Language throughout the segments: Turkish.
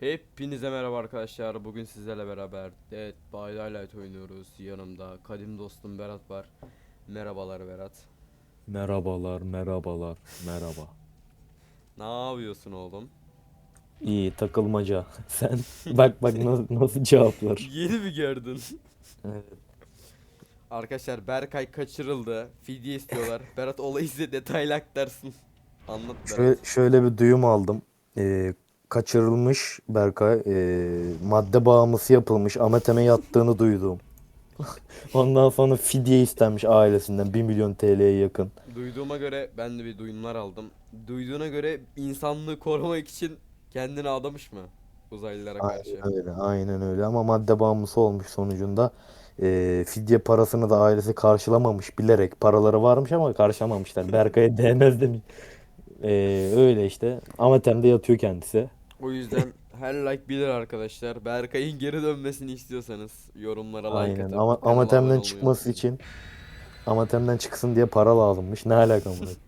Hepinize merhaba arkadaşlar. Bugün sizlerle beraber Dead by Daylight oynuyoruz. Yanımda kadim dostum Berat var. Merhabalar Berat. Merhabalar, merhabalar, merhaba. Ne yapıyorsun oğlum? İyi takılmaca. Sen bak bak nasıl, nasıl cevaplar. Yeni mi gördün? Evet. Arkadaşlar Berkay kaçırıldı. Fidye istiyorlar. Berat olayı size detaylı aktarsın. Anlat Berat. Şöyle, şöyle bir duyum aldım. Ee, kaçırılmış Berkay. ee, madde bağımlısı yapılmış. Ametem'e yattığını duydum. Ondan sonra fidye istenmiş ailesinden 1 milyon TL'ye yakın. Duyduğuma göre ben de bir duyumlar aldım. Duyduğuna göre insanlığı korumak için kendini adamış mı? Uzaylılara karşı. Aynen öyle, aynen öyle. Ama madde bağımlısı olmuş sonucunda. Ee, fidye parasını da ailesi karşılamamış bilerek. Paraları varmış ama karşılamamışlar. Berkay'a değmez demiş. Ee, öyle işte. Ametem'de yatıyor kendisi. O yüzden her like bilir arkadaşlar. Berkay'ın geri dönmesini istiyorsanız yorumlara like Aynen. atıp Ama kanala abone Amatem'den olmayı çıkması unutmayın. için Amatem'den çıksın diye para lazımmış. Ne alaka bunu?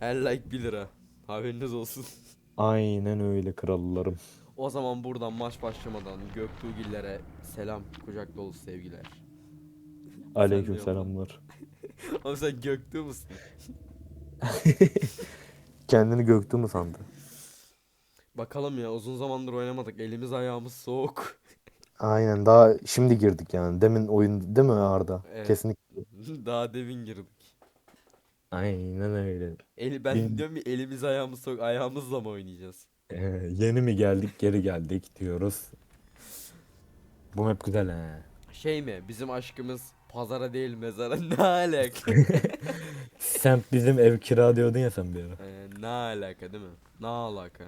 Her like 1 lira. Haberiniz olsun. Aynen öyle krallarım. O zaman buradan maç başlamadan Göktuğgillere selam, kucak dolu sevgiler. Aleyküm selamlar. Oğlum sen Göktuğ musun? Kendini Göktuğ mu sandı? Bakalım ya uzun zamandır oynamadık. Elimiz ayağımız soğuk. Aynen daha şimdi girdik yani. Demin oyun değil mi Arda? Evet. Kesinlikle. Daha devin girdik. Aynen öyle. El, ben Bin- diyorum ya elimiz ayağımız soğuk. Ayağımızla mı oynayacağız? Ee, yeni mi geldik geri geldik diyoruz. Bu hep güzel he. Şey mi? Bizim aşkımız pazara değil mezara. Ne alaka? Sen bizim ev kira diyordun ya sen bir ara. Ee, ne alaka değil mi? Ne alaka?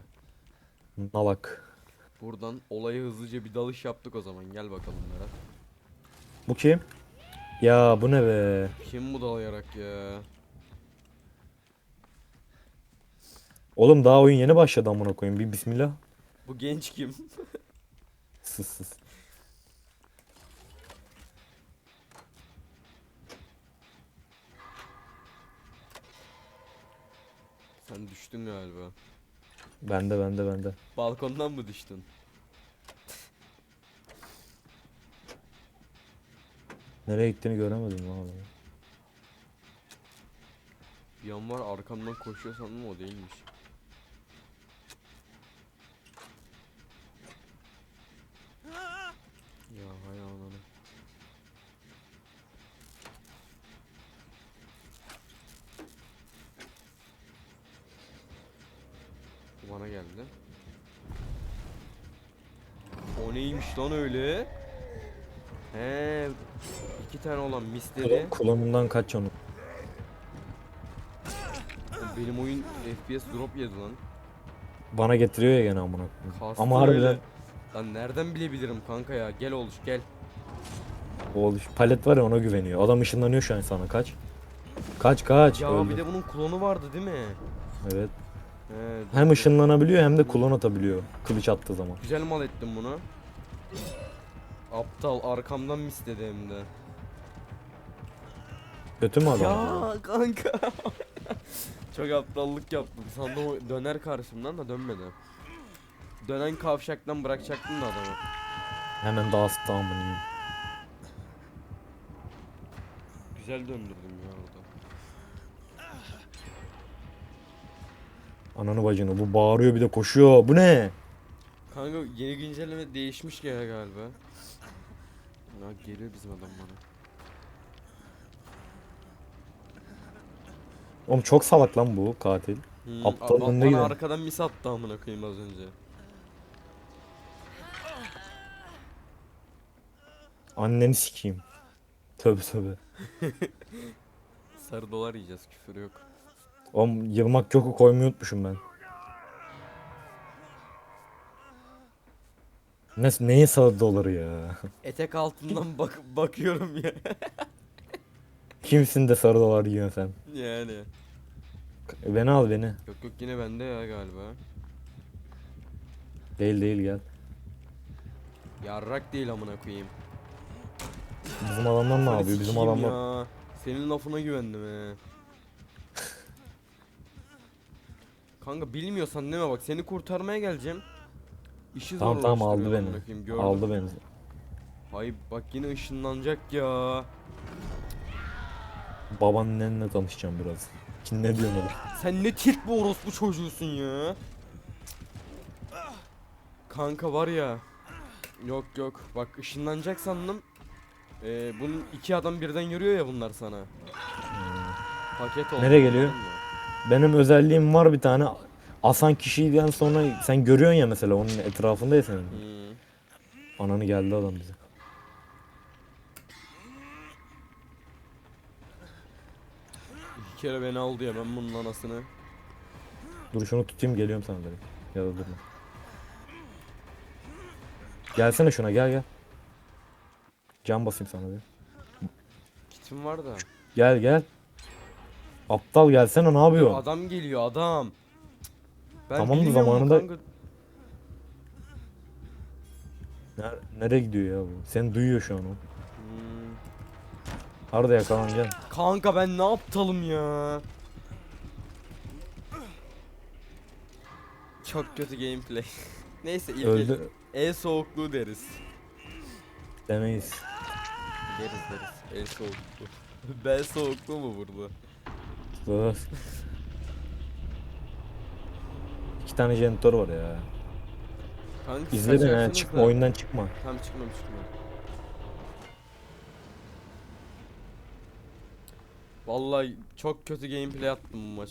Nalak. Buradan olaya hızlıca bir dalış yaptık o zaman. Gel bakalım Berat. Bu kim? Ya bu ne be? Kim bu dalayarak ya? Oğlum daha oyun yeni başladı amına koyayım. Bir bismillah. Bu genç kim? Sus sus. Sen düştün galiba. Bende bende bende. Balkondan mı düştün? Nereye gittiğini göremedim lan adamı. Bir an var arkamdan koşuyor sandım o değilmiş. Ya hay ananı. Bu bana geldi. O neymiş lan öyle? He, iki tane Kulon- Klonundan kaç onu. Benim oyun FPS drop yedi lan. Bana getiriyor ya gene amına koyayım. Kastı Ama harbiden öyle. Lan nereden bilebilirim kanka ya? Gel oluş gel. o oluş- palet var ya ona güveniyor. Adam ışınlanıyor şu an sana kaç. Kaç kaç. Ya öldü. bir de bunun klonu vardı değil mi? Evet. He, Hem ışınlanabiliyor hem de klon atabiliyor. Kılıç attığı zaman. Güzel mal ettim bunu. Aptal arkamdan misledi hem de. Kötü mü adam? Ya kanka. Çok aptallık yaptım. Sandım o döner karşımdan da dönmedi. Dönen kavşaktan bırakacaktım da adamı. Hemen dağıttı amına. Güzel döndürdüm ya orada. Ananı bacını bu bağırıyor bir de koşuyor. Bu ne? Kanka yeni güncelleme değişmiş ya galiba. Ya geliyor bizim adam bana. Oğlum çok salak lan bu katil. Hmm, Aptal a- bana giden. arkadan mis attı amına koyayım az önce. Anneni sikeyim. Tövbe tövbe. Sarı dolar yiyeceğiz küfür yok. Oğlum yılmak yoku koymayı unutmuşum ben. Ne, neyin sarı doları ya? Etek altından bak bakıyorum ya. Kimsin de sarı dolar yiyorsun sen? yani. E, Beni al beni. Yok yok yine bende ya galiba. Değil değil gel. Yarrak değil amına koyayım. Bizim adamlar ne Hadi yapıyor? Bizim sikeyim adamlar... ya. Senin lafına güvendim he. Kanka bilmiyorsan deme bak seni kurtarmaya geleceğim. İşi Tamam tamam aldı zorlaştırıyor beni. amına koyayım, gördüm. Aldı beni. Hay bak yine ışınlanacak ya. Babaannenle tanışacağım biraz. Kim ne diyor oğlum? Sen ne tilt bir orospu çocuğusun ya. Kanka var ya. Yok yok bak ışınlanacak sandım. Ee, bunun iki adam birden yürüyor ya bunlar sana. Paket oldu. Nereye geliyor? anladın mı? Benim özelliğim var bir tane. Asan kişiden sonra sen görüyorsun ya mesela onun etrafında ya senin. Hmm. Ananı geldi adam bize. İki kere beni aldı ya ben bunun anasını. Dur şunu tutayım geliyorum sana direkt. Ya da durma. Gelsene şuna gel gel. Can basayım sana bir. Kitim var da. Gel gel. Aptal gelsene ne yapıyorsun? Adam geliyor adam. Ben Tamam da bilmiyorum zamanında- kanka. Ner- nereye gidiyor ya bu? Seni duyuyor şu an o. Arada yakalanacaksın. Kanka ben ne aptalım ya. Çok kötü gameplay. Neyse ilk Öldü el soğukluğu deriz. demeyiz. Deriz deriz. El soğukluğu. Bel soğukluğu mu burada? Dur. İki tane jeneratör var ya. Kanka İzle beni ha kaçarsınız çıkma da. oyundan çıkma. Tam çıkmam çıkmam. Vallahi çok kötü gameplay attım bu maç.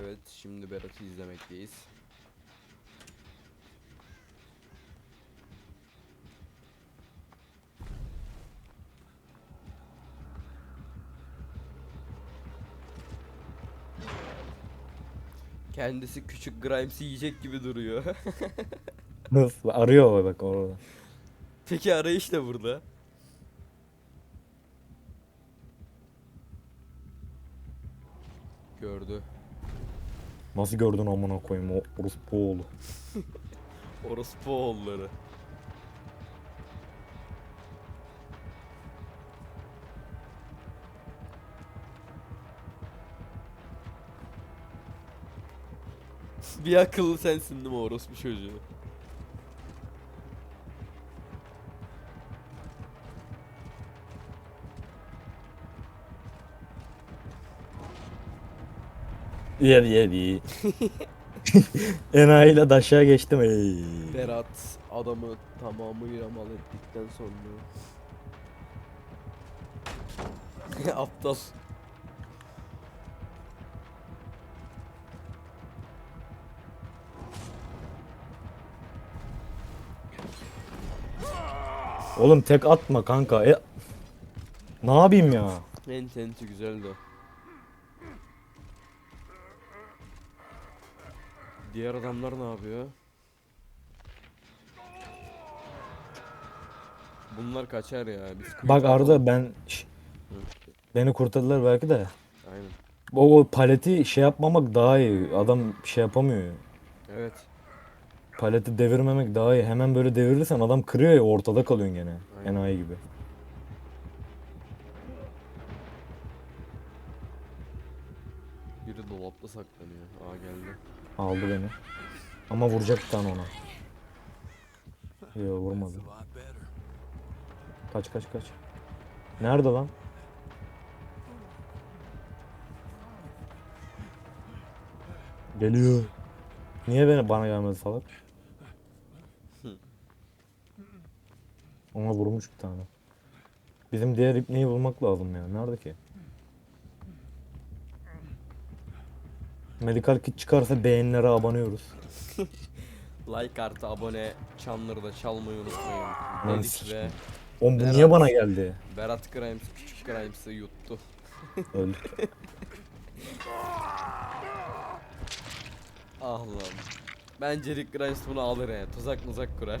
Evet şimdi Berat'ı izlemekteyiz. Kendisi küçük Grimes'i yiyecek gibi duruyor. Arıyor bak orada. Peki arayış da burada. Gördü. Nasıl gördün amına koyayım o orospu oğlu. Orospu oğulları. Bir akıllı sensin değil mi orospu çocuğu? Yedi yedi. Enayiyle de aşağı geçtim ey. Berat adamı tamamıyla mal ettikten sonra Aptal Oğlum tek atma kanka. E... Ne yapayım ya? Ententi güzeldi Diğer adamlar ne yapıyor? Bunlar kaçar ya biz Bak alalım. Arda ben Şş, beni kurtardılar belki de. Aynen O, o paleti şey yapmamak daha iyi. Adam şey yapamıyor. Evet Paleti devirmemek daha iyi. Hemen böyle devirirsen adam kırıyor ya ortada kalıyorsun gene. Aynen. Enayi gibi. Dolapta saklanıyor Aa geldi Aldı beni. Ama vuracak bir tane ona. Yok vurmadı. Kaç kaç kaç. Nerede lan? Geliyor. Niye beni bana gelmedi salak? Ona vurmuş bir tane. Bizim diğer ipneyi bulmak lazım ya. Nerede ki? Medikal kit çıkarsa beğenilere abanıyoruz. Like artı abone çanları da çalmayı unutmayın Lan Dedik ve Oğlum bu Berat. niye bana geldi? Berat Grimes küçük Grimes'ı yuttu Öldük. Ah lan Bence Rick Grimes bunu alır ya tuzak muzak kurar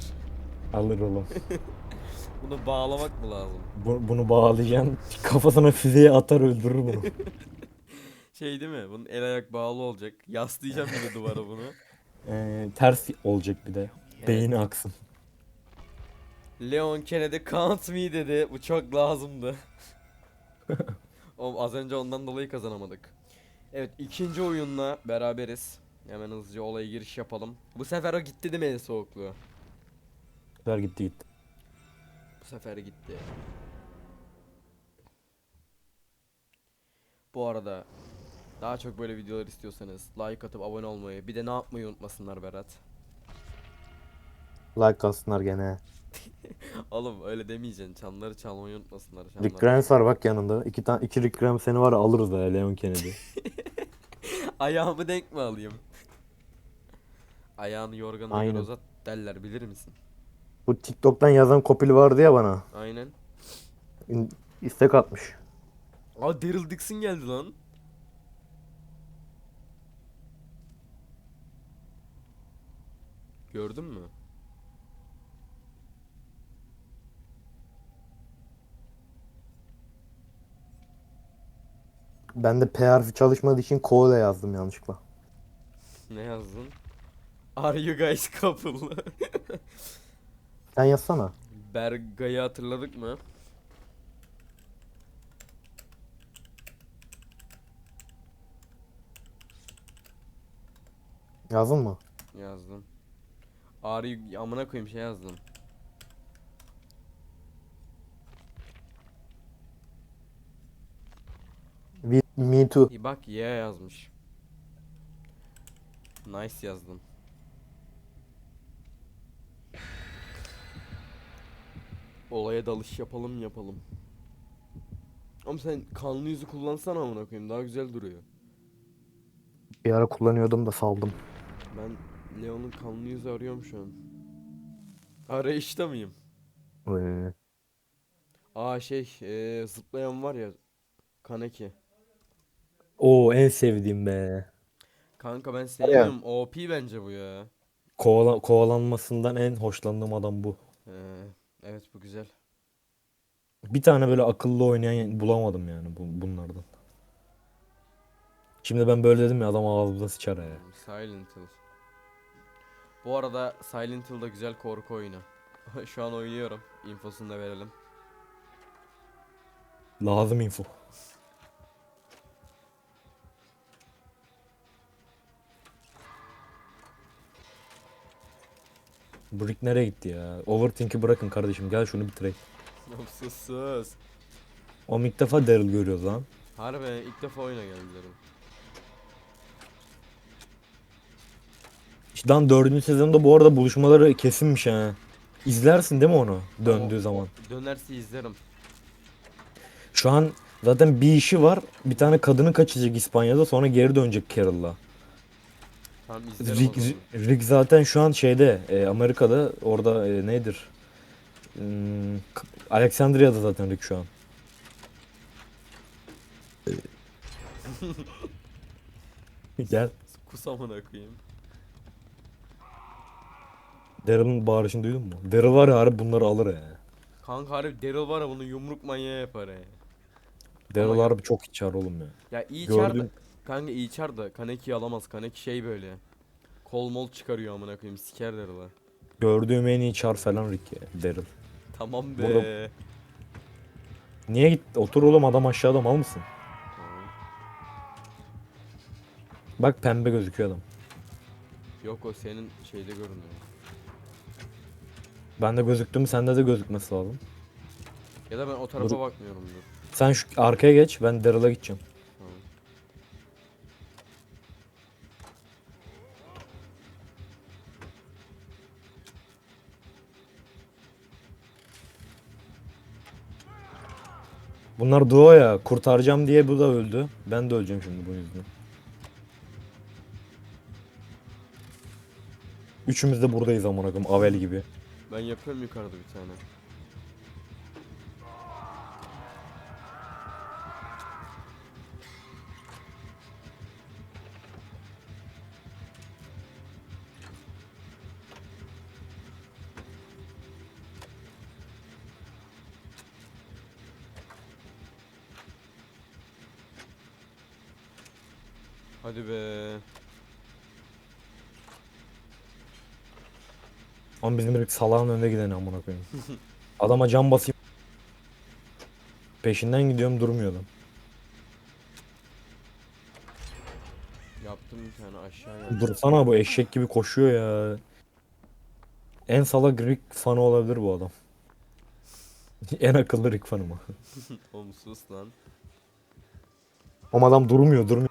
Alır oğlum. Bunu bağlamak mı lazım? Bu- bunu bağlayacaksın. Kafasına füzeyi atar öldürür bunu. Şey değil mi? Bunun el ayak bağlı olacak. Yaslayacağım bir de duvara bunu. Ee, ters olacak bir de. Beyni aksın. Leon Kennedy count me dedi. Bu çok lazımdı. O az önce ondan dolayı kazanamadık. Evet ikinci oyunla beraberiz. Hemen hızlıca olaya giriş yapalım. Bu sefer o gitti değil mi en soğukluğu? Ver gitti gitti. Bu sefer gitti. Bu arada daha çok böyle videolar istiyorsanız like atıp abone olmayı bir de ne yapmayı unutmasınlar Berat. Like atsınlar gene. Oğlum öyle demeyeceksin. Çanları çalmayı unutmasınlar. Rick Çanları. Grimes var bak yanında. İki tane iki Rick Grimes seni var ya alırız da Leon Kennedy. Ayağımı denk mi alayım? Ayağını yorganına göre Aynen. uzat derler bilir misin? Bu TikTok'tan yazan kopili vardı ya bana. Aynen. İstek atmış. Aa Daryl Dixon geldi lan. Gördün mü? Ben de P harfi çalışmadığı için Cole yazdım yanlışlıkla. Ne yazdın? Are you guys couple? Sen yazsana. Berga'yı hatırladık mı? Yazdın mı? Yazdım. You... Amına koyayım şey yazdım. Me too. İyi bak yeah yazmış. Nice yazdım. Olaya dalış yapalım yapalım. Ama sen kanlı yüzü kullansana amına koyayım daha güzel duruyor. Bir ara kullanıyordum da saldım. Ben Leon'un kanlı yüzü arıyorum şu an. Arayışta mıyım? Ee, Aa şey eee, zıplayan var ya Kaneki. Oo en sevdiğim be. Kanka ben sevmiyorum. OP bence bu ya. Kovala- kovalanmasından en hoşlandığım adam bu. Ee, evet bu güzel. Bir tane böyle akıllı oynayan bulamadım yani bu, bunlardan. Şimdi ben böyle dedim ya adam ağzımıza sıçar ya. Silent Hill. Bu arada Silent Hill da güzel korku oyunu. Şu an oynuyorum. Infosunu da verelim. Lazım info. Bu Rick nereye gitti ya? Overthink'i bırakın kardeşim gel şunu bitirek. sus sus. O ilk defa Daryl görüyoruz lan. Harbi ilk defa oyuna geldilerim. Lan dördüncü sezonda bu arada buluşmaları kesinmiş ha. İzlersin değil mi onu döndüğü O- zaman? Dönerse izlerim. Şu an zaten bir işi var. Bir tane kadını kaçacak İspanya'da sonra geri dönecek Carol'la. Tamam izlerim o Rick, zaman. Rick zaten şu an şeyde e, Amerika'da orada e, nedir? Hmm, K- Alexandria'da zaten Rick şu an. Gel. Kus amına koyayım. Daryl'ın bağırışını duydun mu? Daryl var ya harbi bunları alır ya. Kanka harbi Daryl var ya bunu yumruk manyağı yapar he. Daryl Ama- harbi çok içer oğlum ya. Ya iyi çar da Gördüm. kanka iyi çar da Kaneki'yi alamaz. Kaneki şey böyle. Kol mol çıkarıyor amına koyayım siker Daryl'a. Gördüğüm en iyi çar falan Rick ya. Daryl. Tamam be. Burada- Niye git? Otur oğlum adam aşağıda mal mısın? Tamam. Bak pembe gözüküyor adam. Yok o senin şeyde görünüyor. Bende gözüktü mü sende de gözükmesi lazım. Ya da ben o tarafa Dur. bakmıyorumdur. Sen şu arkaya geç ben Daryl'a gideceğim. Tamam. Bunlar duo ya. Kurtaracağım diye bu da öldü. Ben de öleceğim şimdi bunun yüzünden. Üçümüz de buradayız amına koyayım. Avel gibi. Ben yapıyorum yukarıda bir tane. Hadi be. Lan bizim herif salağın önde gideni amına koyayım. Adama cam basayım. Peşinden gidiyorum durmuyordum. Yaptım bir tane aşağıya. Dursana bu eşek gibi koşuyor ya. En salak Rick fanı olabilir bu adam. en akıllı Rick fanı mı? Oğlum sus lan. Oğlum adam durmuyor durmuyor.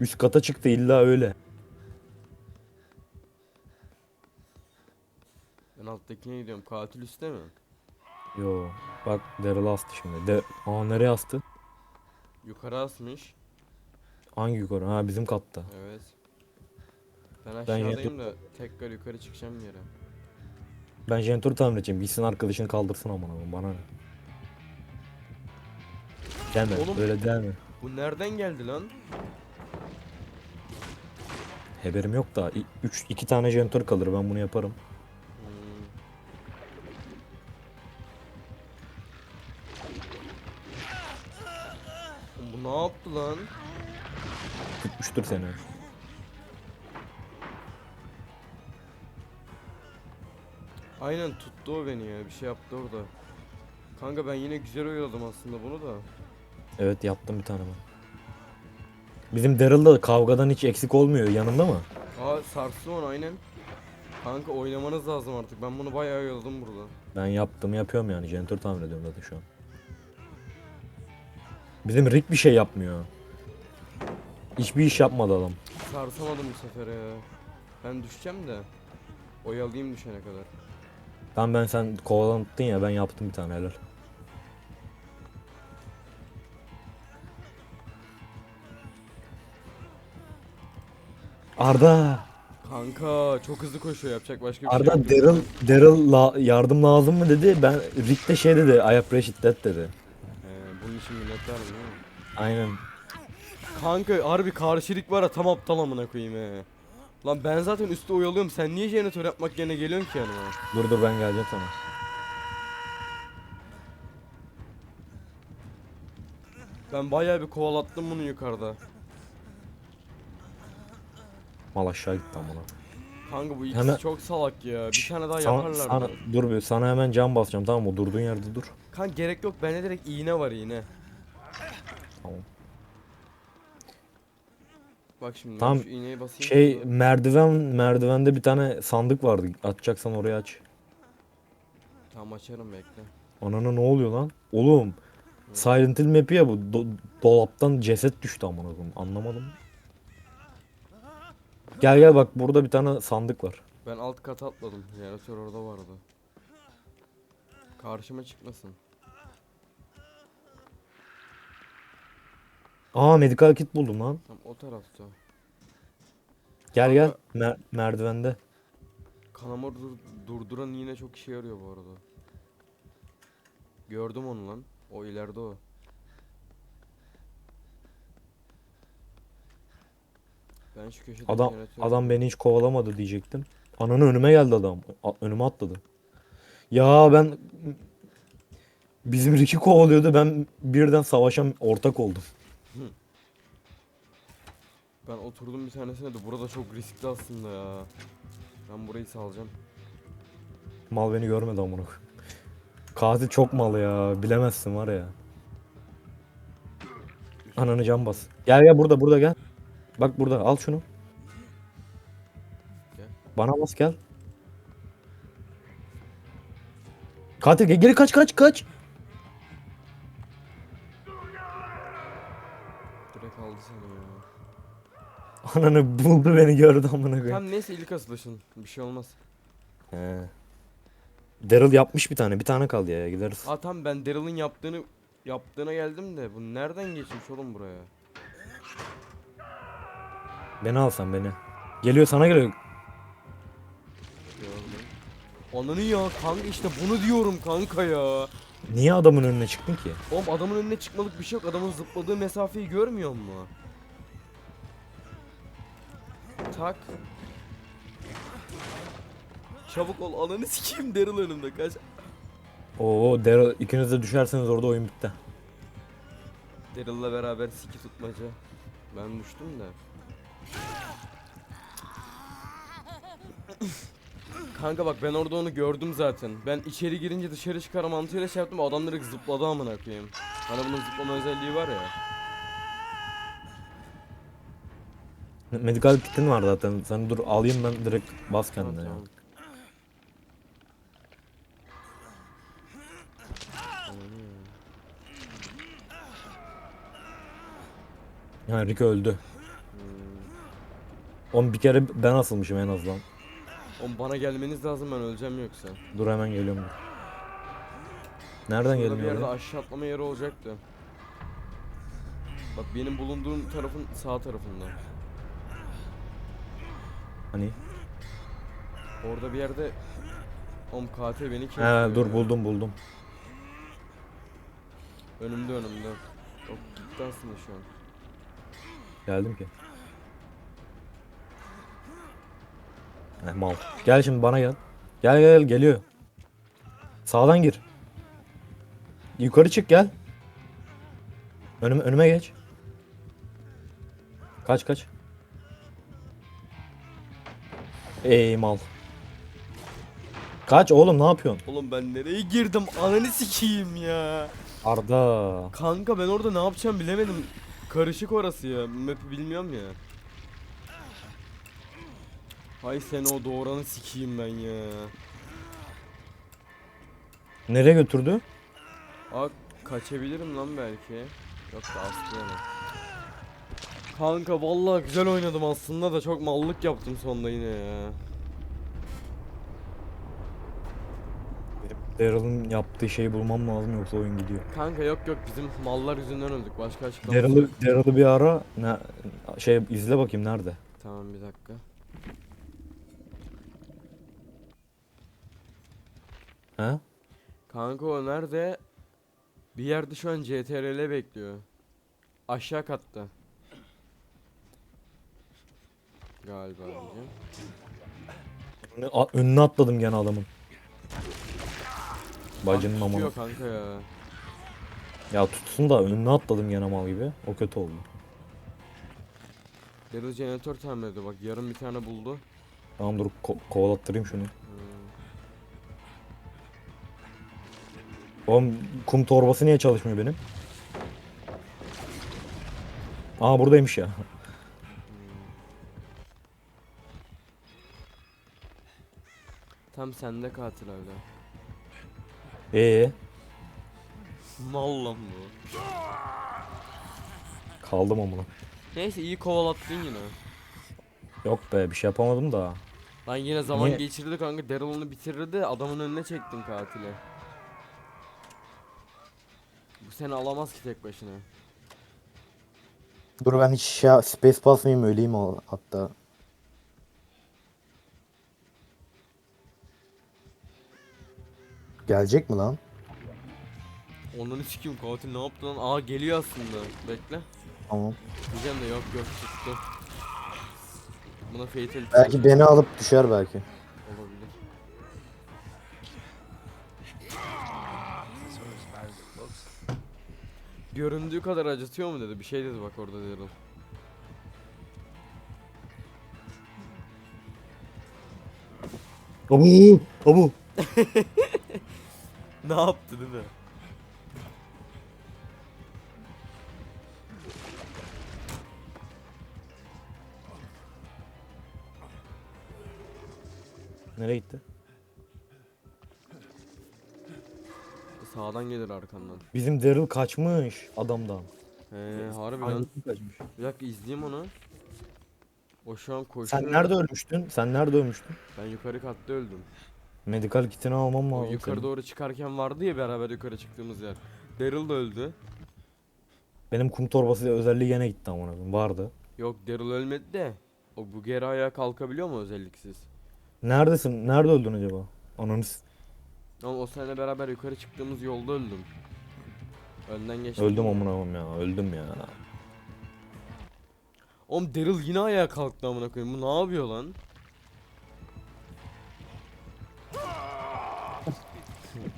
Üst kata çıktı illa öyle. Alttakine gidiyorum. Katil üstte mi? Yo bak Daryl astı şimdi. De Aa nereye astı? Yukarı asmış. Hangi yukarı? Ha bizim katta. Evet. Ben aşağıdayım da tekrar yukarı çıkacağım yere. Ben jeneratörü tamir edeceğim. Gitsin arkadaşını kaldırsın amına koyayım bana ne? Deme Oğlum- öyle deme. Bu nereden geldi lan? Haberim yok da 3 2 tane jeneratör kalır ben bunu yaparım. Tutmuştur seni. Aynen tuttu o beni ya. Bir şey yaptı orada. Kanka ben yine güzel oyaladım aslında bunu da. Evet yaptım bir tane ben. Bizim Daryl da kavgadan hiç eksik olmuyor yanında mı? Aa sarstı onu aynen. Kanka oynamanız lazım artık. Ben bunu bayağı oyaladım burada. Ben yaptım yapıyorum yani jeneratör tamir ediyorum zaten şu an. Bizim Rick bir şey yapmıyor. Hiçbir iş yapmadı adam. Sarsamadım bu sefer ya. Ben düşeceğim de. Oyalayayım düşene kadar. Ben ben sen kovalattın ya ben yaptım bir tane helal. Arda, Kanka çok hızlı koşuyor yapacak başka bir şey Arda yok. Daryl Daryl la- yardım lazım mı dedi. Ben Rick de şey dedi. I appreciate that dedi. Ee, bunun için minnettarım değil mi? Aynen. Kanka harbi karşılık var ya tam aptal amına koyayım he. Lan ben zaten üstte oyalıyorum sen niye jeneratör yapmak yerine geliyorsun ki yanıma? Dur dur ben geleceğim sana. Ben bayağı bir kovalattım bunu yukarıda. Mal aşağı gitti amına. Kanka bu ikisi Hemen- çok salak ya. Bir tane daha Sana, yaparlar sana, mı? dur bir sana hemen cam basacağım tamam mı? Durduğun yerde dur. Kanka gerek yok bende direkt iğne var iğne. Tamam. Bak şimdi ben şu iğneyi basayım. Şey merdiven merdivende bir tane sandık vardı. Açacaksan oraya aç. Tamam açarım bekle. Anana ne oluyor lan? Oğlum Silent Hill map'i ya bu. Do- dolaptan ceset düştü amına koyayım. Anlamadım. Gel gel bak burada bir tane sandık var. Ben alt kata atladım. Jeneratör orada vardı. Karşıma çıkmasın. Aa medikal kit buldum lan. Tam o tarafta. Gel gel Mer- merdivende. Kanama dur- durduran iğne çok işe yarıyor bu arada. Gördüm onu lan. O ileride o. Ben şu köşede Adam jeneratör- adam beni hiç kovalamadı diyecektim. Ananı önüme geldi adam. A- önüme atladı. Ya ben bizim Rick'i kovalıyordu. Ben birden savaşa ortak oldum. Ben oturdum bir tanesine de burada çok riskli aslında ya. Ben burayı salacağım. Mal beni görmedi amına koyayım. Katil çok mal ya. Bilemezsin var ya. Ananı can bas. Gel gel burada burada gel. Bak burada al şunu. Gel. Bana bas gel. Katil gel geri kaç kaç kaç. Direkt aldı seni ya. Ananı buldu beni gördü amına koyayım. Tam neyse ilk asılışın. Bir şey olmaz. He. Daryl yapmış bir tane. Bir tane kaldı ya gideriz. Aa tam ben Daryl'ın yaptığını yaptığına geldim de bu nereden geçmiş oğlum buraya? Beni alsan beni. Geliyor sana geliyor. Gördüm. Ananı ya kanka işte bunu diyorum kanka ya. Niye adamın önüne çıktın ki? Oğlum adamın önüne çıkmalık bir şey yok. Adamın zıpladığı mesafeyi görmüyor mu? Tak. Çabuk ol ananı sikeyim Daryl önümde kaç. Oo Daryl ikiniz de düşerseniz orada oyun bitti. Daryl'la beraber siki tutmaca. Ben düştüm de. Kanka bak ben orada onu gördüm zaten. Ben içeri girince dışarı çıkar mantığıyla şey yaptım. Adam direkt zıpladı amına koyayım. Hani bunun zıplama özelliği var ya. Medikal kitin var zaten. Sen dur alayım ben direkt bas kendine ya. Tamam. Yani Rick öldü. Oğlum bir kere ben asılmışım en azından. Oğlum bana gelmeniz lazım ben öleceğim yoksa. Dur hemen geliyorum. Nereden Burada bir yerde oraya? aşağı atlama yeri olacaktı. Bak benim bulunduğum tarafın sağ tarafında. Hani? Orada bir yerde Oğlum katil beni kim? He dur buldum buldum. Önümde önümde. Yok gitti aslında şu an. Geldim ki. Heh, mal. Gel şimdi bana gel. Gel gel gel geliyor. Sağdan gir. Yukarı çık gel. Önüme, önüme geç. Kaç kaç. Ey mal. Kaç oğlum ne yapıyorsun? Oğlum ben nereye girdim? Ananı sikeyim ya. Arda. Kanka ben orada ne yapacağım bilemedim. Karışık orası ya. Map'i bilmiyorum ya. Hay sen o doğuranı sikeyim ben ya. Nereye götürdü? Aa kaçabilirim lan belki. Yok da aslında. Kanka vallahi güzel oynadım aslında da çok mallık yaptım sonda yine ya. Daryl'ın yaptığı şeyi bulmam lazım yoksa oyun gidiyor. Kanka yok yok bizim mallar yüzünden öldük. Başka açıklaması yok. Daryl'ı Daryl'ı bir ara ne şey izle bakayım nerede? Tamam bir dakika. He? Kanka o nerede? Bir yerde şu an CTRL bekliyor. Aşağı katta. Galiba diyeceğim. Önüne- a- Önüne atladım gene adamın. Bacının amına. tutuyor kanka ya. Ya tutsun da önüne atladım gene mal gibi. O kötü oldu. Daryl jeneratör tamir ediyor bak yarın bir tane buldu. Tamam dur ko- kovalattırayım şunu. Oğlum kum torbası niye çalışmıyor benim? Aa buradaymış ya. Tam sende katil hala. Ee Mal lan bu. kaldım amına. Neyse iyi kovalattın yine. Yok be bir şey yapamadım da. Lan yine zaman Niye? geçirdi kanka Daryl onu bitirirdi adamın önüne çektin katili. Seni alamaz ki tek başına. Dur ben hiç şey, space basmayayım öleyim o hatta. Gelecek mi lan? Ondan sikeyim katil ne yaptı lan? Aa geliyor aslında. Bekle. Tamam. Diyeceğim de yok yok çıktı. Buna fatality Belki beni alıp düşer belki. Göründüğü kadar acıtıyor mu dedi. Bir şey dedi bak orada Daryl. Abu! Abu! Ne yaptı değil mi? Nereye gitti? Sağdan gelir arkandan. Bizim Daryl kaçmış adamdan. He harbi lan. Hangisi kaçmış? Bir dakika izleyeyim onu. O şu an koşuyor. Sen nerede ölmüştün? Sen nerede ölmüştün? Ben yukarı katta öldüm. Medikal kitini almam O lazım. yukarı senin. doğru çıkarken vardı ya beraber yukarı çıktığımız yer. Daryl da öldü. Benim kum torbası özelliği gene gitti amına koyayım. Vardı. Yok Daryl ölmedi de. O bu geri ayağa kalkabiliyor mu özelliksiz? Neredesin? Nerede öldün acaba? Ananı s- Ama o seninle beraber yukarı çıktığımız yolda öldüm. Önden geçtim. Öldüm amına koyayım ya. Öldüm ya. Oğlum Daryl yine ayağa kalktı amına koyayım. Bu ne yapıyor lan?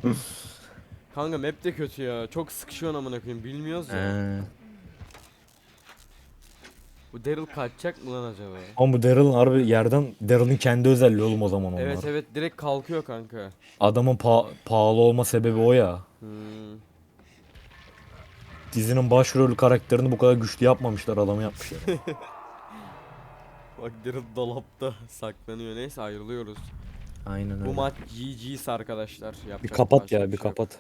Kanka map de kötü ya. Çok sıkışıyor amına koyayım. Bilmiyoruz ya. Ee. Bu Daryl kaçacak mı lan acaba? Ama bu Daryl'ın harbi yerden Daryl'ın kendi özelliği oğlum o zaman onlar. Evet evet direkt kalkıyor kanka. Adamın pa- pahalı olma sebebi o ya. Hmm. Dizinin başrol karakterini bu kadar güçlü yapmamışlar adamı yapmışlar. Bak direkt dolapta saklanıyor. Neyse ayrılıyoruz. Aynen Bu öyle. maç GG's arkadaşlar. Bir Yapacak kapat başka ya bir şey yok. kapat.